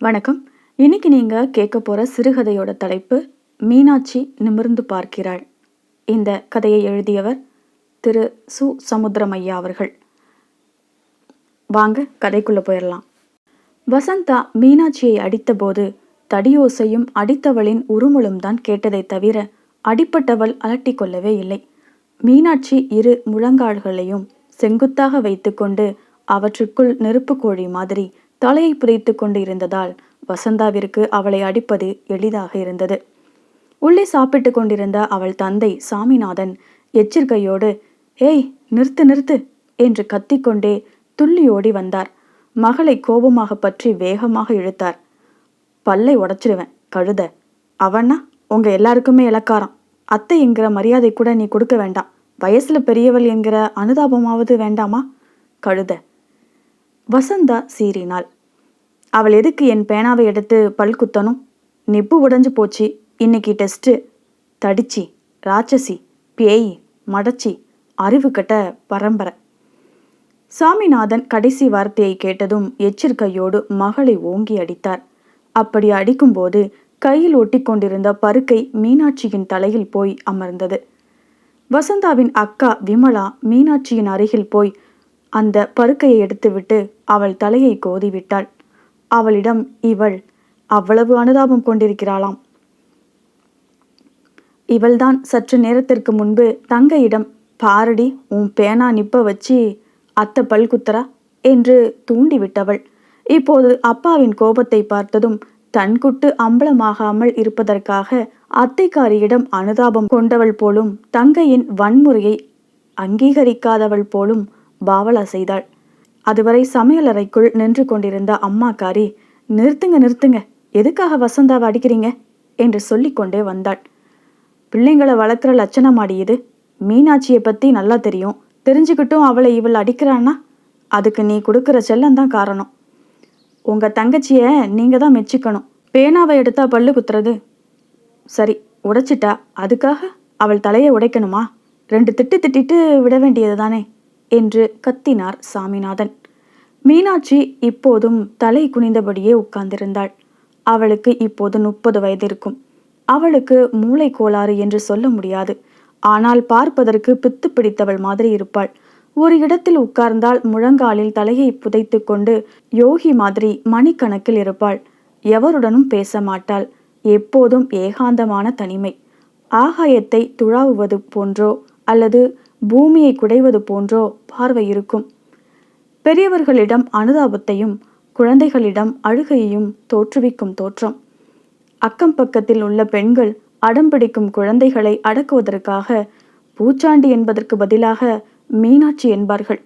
வணக்கம். இன்னைக்கு நீங்கள் கேட்க போகிற சிறுகதையோட தலைப்பு மீனாட்சி நிமிர்ந்து பார்க்கிறாள். இந்த கதையை எழுதியவர் திரு. சு. சமுத்திரமையா அவர்கள். வாங்க கதைக்குள்ளே போயிடலாம் வசந்தா மீனாட்சியை அடித்தபோது தடியோசையும் அடித்தவளின் உருமலும் தான் கேட்டதை தவிர அடிப்பட்டவள் அலட்டி கொள்ளவே இல்லை. மீனாட்சி இரு முழங்கால்களையும் செங்குத்தாக வைத்துக்கொண்டு அவற்றுக்குள் நெருப்பு கோழி மாதிரி தலையை புதைத்து கொண்டு இருந்ததால் வசந்தாவிற்கு அவளை அடிப்பது எளிதாக இருந்தது. உள்ளே சாப்பிட்டு கொண்டிருந்த அவள் தந்தை சாமிநாதன் எச்சரிக்கையோடு ஏய் நிறுத்து நிறுத்து என்று கத்திக்கொண்டே துள்ளியோடி வந்தார். மகளை கோபமாக பற்றி வேகமாக இழுத்தார். பல்லை உடைச்சிடுவேன் கழுத. அவனா உங்க எல்லாருக்குமே இலக்காரம். அத்தை என்கிற மரியாதை கூட நீ கொடுக்க வேண்டாம். வயசுல பெரியவள் என்கிற அனுதாபமாவது வேண்டாமா? கழுத. வசந்தா சீறினாள். அவள் எதுக்கு என் பேனாவை எடுத்து பல் குத்தணும்? நிப்பு உடைஞ்சு போச்சு. இன்னைக்கு டெஸ்ட்டு தடிச்சி ராட்சசி பேய் மடச்சி அறிவு கட்ட பரம்பரை. சாமிநாதன் கடைசி வார்த்தையை கேட்டதும் எச்சரிக்கையோடு மகளை ஓங்கி அடித்தார். அப்படி அடிக்கும்போது கையில் ஒட்டி கொண்டிருந்த பருக்கை மீனாட்சியின் தலையில் போய் அமர்ந்தது. வசந்தாவின் அக்கா விமலா மீனாட்சியின் அருகில் போய் அந்த பருக்கையை எடுத்துவிட்டு அவள் தலையை கோதிவிட்டாள் அவளிடம் இவள் அவ்வளவு அனுதாபம் கொண்டிருக்கிறாளாம். இவள்தான் சற்று நேரத்திற்கு முன்பு தங்கையிடம் பாரடி உன் பேனா நிப்ப வச்சு அத்தை பல்குத்தரா என்று தூண்டிவிட்டவள். இப்போது அப்பாவின் கோபத்தை பார்த்ததும் தன்குட்டு அம்பலமாகாமல் இருப்பதற்காக அத்தைக்காரியிடம் அனுதாபம் கொண்டவள் போலும் தங்கையின் வன்முறையை அங்கீகரிக்காதவள் போலும் பாவலா செய்தாள். அதுவரை சமையலறைக்குள் நின்று கொண்டிருந்த அம்மாக்காரி நிறுத்துங்க நிறுத்துங்க. எதுக்காக வசந்தாவை அடிக்கிறீங்க? என்று சொல்லிக்கொண்டே வந்தாள். பிள்ளைங்களை வளர்க்குற லட்சணமாடி இது. மீனாட்சியை பற்றி நல்லா தெரியும். தெரிஞ்சுக்கிட்டும் அவளை இவள் அடிக்கிறான்னா அதுக்கு நீ கொடுக்குற செல்லந்தான் காரணம். உங்கள் தங்கச்சியை நீங்கள் தான் மெச்சிக்கணும். பேனாவை எடுத்தா பல்லு குத்துறது. சரி உடைச்சிட்டா? அதுக்காக அவள் தலையை உடைக்கணுமா? ரெண்டு திட்டு திட்டிட்டு விட வேண்டியது தானே என்று கத்தினார் சாமிநாதன். மீனாட்சி இப்போதும் தலை குனிந்தபடியே உட்கார்ந்திருந்தாள். அவளுக்கு இப்போது முப்பது வயது இருக்கும் அவளுக்கு மூளை கோளாறு என்று சொல்ல முடியாது. ஆனால் பார்ப்பதற்கு பித்து பிடித்தவள் மாதிரி இருப்பாள். ஒரு இடத்தில் உட்கார்ந்தால் முழங்காலில் தலையை புதைத்து கொண்டு யோகி மாதிரி மணிக்கணக்கில் இருப்பாள். எவருடனும் பேச மாட்டாள். எப்போதும் ஏகாந்தமான தனிமை. ஆகாயத்தை துழாவுவது போன்றோ அல்லது பூமியை குடைவது போன்றோ பார்வை இருக்கும். பெரியவர்களிடம் அனுதாபத்தையும் குழந்தைகளிடம் அழுகையையும் தோற்றுவிக்கும் தோற்றம். அக்கம் பக்கத்தில் உள்ள பெண்கள் அடம்பிடிக்கும் குழந்தைகளை அடக்குவதற்காக பூச்சாண்டி என்பதற்கு பதிலாக மீனாட்சி என்பார்கள்.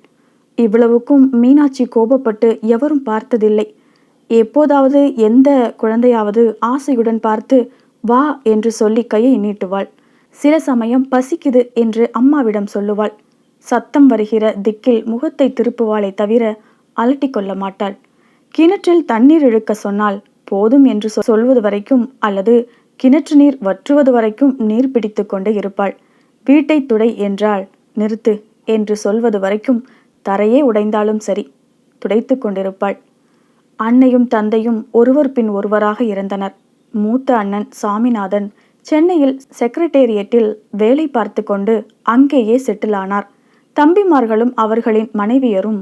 இவ்வளவுக்கும் மீனாட்சி கோபப்பட்டு எவரும் பார்த்ததில்லை. எப்போதாவது எந்த குழந்தையாவது ஆசையுடன் பார்த்து வா என்று சொல்லி கையை நீட்டுவாள். சில சமயம் பசிக்குது என்று அம்மாவிடம் சொல்லுவாள். சத்தம் வருகிற திக்கில் முகத்தை திருப்புவாளை தவிர அலட்டி கொள்ள மாட்டாள். கிணற்றில் தண்ணீர் இழுக்க சொன்னால் போதும் என்று சொல்வது வரைக்கும் அல்லது கிணற்று நீர் வற்றுவது வரைக்கும் நீர் பிடித்து கொண்டு இருப்பாள். வீட்டை துடை என்றால் நிறுத்து என்று சொல்வது வரைக்கும் தரையே உடைந்தாலும் சரி துடைத்து கொண்டிருப்பாள். அன்னையும் தந்தையும் ஒருவர் பின் ஒருவராக இருந்தனர். மூத்த அண்ணன் சாமிநாதன் சென்னையில் செக்ரட்டேரியட்டில் வேலை பார்த்து கொண்டு அங்கேயே செட்டில் ஆனார். தம்பிமார்களும் அவர்களின் மனைவியரும்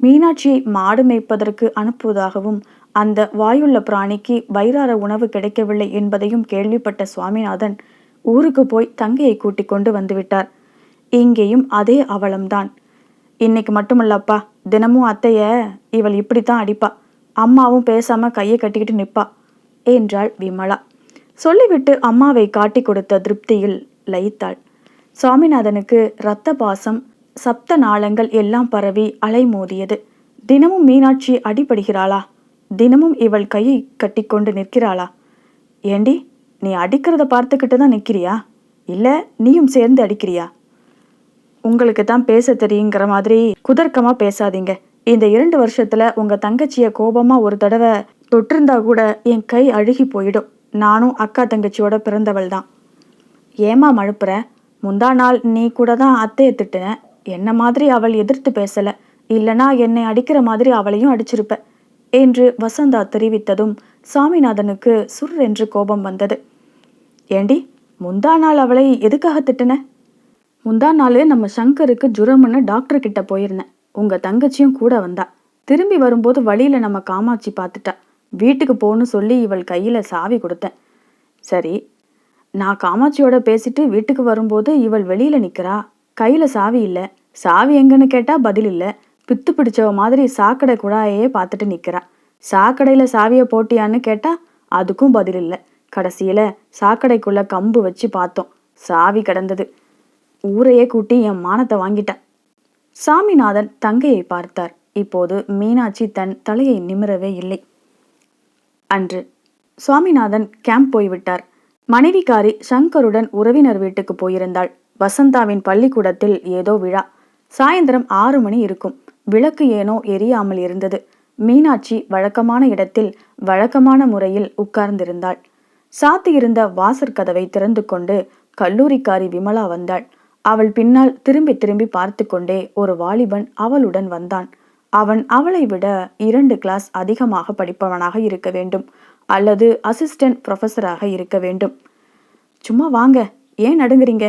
மீனாட்சியை மாடு மேய்ப்பதற்கு அனுப்புவதாகவும் அந்த வாயுள்ள பிராணிக்கு வயிறார உணவு கிடைக்கவில்லை என்பதையும் கேள்விப்பட்ட சுவாமிநாதன் ஊருக்கு போய் தங்கையை கூட்டிக் கொண்டு வந்துவிட்டார். இங்கேயும் அதே அவலம்தான். இன்னைக்கு மட்டுமல்லப்பா தினமும் அத்தைய இவள் இப்படித்தான் அடிப்பா. அம்மாவும் பேசாம கையை கட்டிக்கிட்டு நிற்பா என்றாள் விமலா. சொல்லிவிட்டு அம்மாவை காட்டி கொடுத்த திருப்தியில் லயித்தாள். சுவாமிநாதனுக்கு இரத்த பாசம் சப்த நாளங்கள் எல்லாம் பரவி அலைமோதியது. தினமும் மீனாட்சி அடிபடுகிறாளா? தினமும் இவள் கையை கட்டிக்கொண்டு நிற்கிறாளா? ஏண்டி நீ அடிக்கிறத பார்த்துக்கிட்டு தான் நிற்கிறியா? இல்லை நீயும் சேர்ந்து அடிக்கிறியா? உங்களுக்கு தான் பேச தெரியுங்கிற மாதிரி குதர்க்கமாக பேசாதீங்க. இந்த இரண்டு வருஷத்துல உங்க தங்கச்சியை கோபமா ஒரு தடவை தொட்டிருந்தா கூட என் கை அழுகி போயிடும். நானும் அக்கா தங்கச்சியோட பிறந்தவள் தான் ஏமா மழுப்புற? முந்தா நாள் நீ கூட தான் அத்தையை திட்டின என்ன மாதிரி அவள் எதிர்த்து பேசல. இல்லனா என்னை அடிக்கிற மாதிரி அவளையும் அடிச்சிருப்ப. என்று வசந்தா தெரிவித்ததும் சாமிநாதனுக்கு சுர் என்று கோபம் வந்தது. ஏண்டி முந்தா நாள் அவளை எதுக்காக திட்டுன? முந்தா நாள் நம்ம சங்கருக்கு ஜுரம்னு டாக்டர் கிட்ட போயிருந்தேன். உங்க தங்கச்சியும் கூட வந்தா. திரும்பி வரும்போது வழியில நம்ம காமாட்சி பார்த்துட்டா. வீட்டுக்கு போன்னு சொல்லி இவள் கையில் சாவி கொடுத்தேன். சரி நான் காமாட்சியோட பேசிட்டு வீட்டுக்கு வரும்போது இவள் வெளியில் நிற்கிறா கையில் சாவி இல்லை. சாவி எங்கன்னு கேட்டால் பதில் இல்லை. பித்து பிடிச்சவ மாதிரி சாக்கடை குழாயையே பார்த்துட்டு நிற்கிறா சாக்கடையில் சாவியை போட்டியான்னு கேட்டால் அதுக்கும் பதில் இல்லை. கடைசியில் சாக்கடைக்குள்ளே கம்பு வச்சு பார்த்தோம். சாவி கிடந்தது. ஊரையே கூட்டி என் மானத்தை வாங்கிட்டேன். சாமிநாதன் தங்கையை பார்த்தார். இப்போது மீனாட்சி தன் தலையை நிமிரவே இல்லை. அன்று. சுவாமிநாதன் கேம்ப் போய்விட்டார். மனைவிக்காரி சங்கருடன் உறவினர் வீட்டுக்கு போயிருந்தாள். வசந்தாவின் பள்ளிக்கூடத்தில் ஏதோ விழா. சாயந்தரம் ஆறு மணி இருக்கும். விளக்கு ஏனோ எரியாமல் இருந்தது. மீனாட்சி வழக்கமான இடத்தில் வழக்கமான முறையில் உட்கார்ந்திருந்தாள். சாத்தியிருந்த வாசற்கதவை திறந்து கொண்டு கல்லூரிக்காரி விமலா வந்தாள். அவள் பின்னால் திரும்பி திரும்பி பார்த்து கொண்டே ஒரு வாலிபன் அவளுடன் வந்தான். அவன் அவளை விட இரண்டு கிளாஸ் அதிகமாக படிப்பவனாக இருக்க வேண்டும். அல்லது அசிஸ்டன்ட் ப்ரொஃபஸராக இருக்க வேண்டும். சும்மா வாங்க ஏன் நடுங்குறீங்க?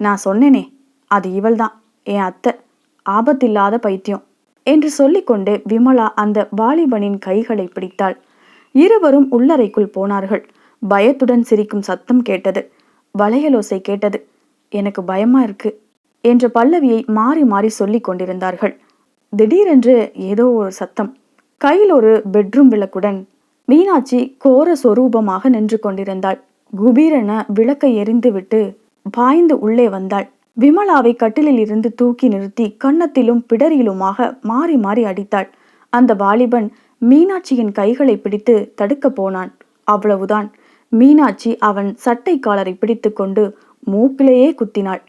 நான் சொன்னேனே அது இவள்தான் என் அத்தை. ஆபத்தில்லாத பைத்தியம் என்று சொல்லிக்கொண்டே விமலா அந்த வாலிபனின் கைகளை பிடித்தாள். இருவரும் உள்ளறைக்குள் போனார்கள். பயத்துடன் சிரிக்கும் சத்தம் கேட்டது. வளையலோசை கேட்டது. எனக்கு பயமா இருக்கு என்ற பல்லவியை மாறி மாறி சொல்லிக் கொண்டிருந்தார்கள் திடீரென்று ஏதோ ஒரு சத்தம். கையில் ஒரு பெட்ரூம் விளக்குடன் மீனாட்சி கோர சொரூபமாக நின்று கொண்டிருந்தாள். குபீரென விளக்கை எரிந்துவிட்டு பாய்ந்து உள்ளே வந்தாள். விமலாவை கட்டிலில் இருந்து தூக்கி நிறுத்தி கன்னத்திலும் பிடரியிலுமாக மாறி மாறி அடித்தாள். அந்த வாலிபன் மீனாட்சியின் கைகளை பிடித்து தடுக்க போனான். அவ்வளவுதான். மீனாட்சி அவன் சட்டை காலரை பிடித்து கொண்டு மூக்கிலேயே குத்தினாள்.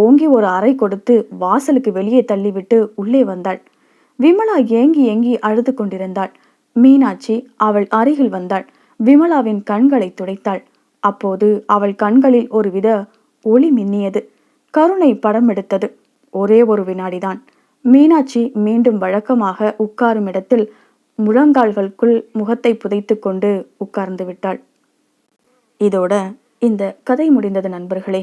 ஓங்கி ஒரு அறை கொடுத்து வாசலுக்கு வெளியே தள்ளிவிட்டு உள்ளே வந்தாள். விமலா ஏங்கி ஏங்கி அழுது கொண்டிருந்தாள். மீனாட்சி அவள் அருகில் வந்தாள். விமலாவின் கண்களை துடைத்தாள். அப்போது அவள் கண்களில் ஒருவித ஒளி மின்னியது. கருணை படம் எடுத்தது. ஒரே ஒரு வினாடிதான். மீனாட்சி மீண்டும் வழக்கமாக உட்காரும் இடத்தில் முழங்கால்களுக்குள் முகத்தை புதைத்து கொண்டு உட்கார்ந்து விட்டாள். இதோட இந்த கதை முடிந்தது நண்பர்களே.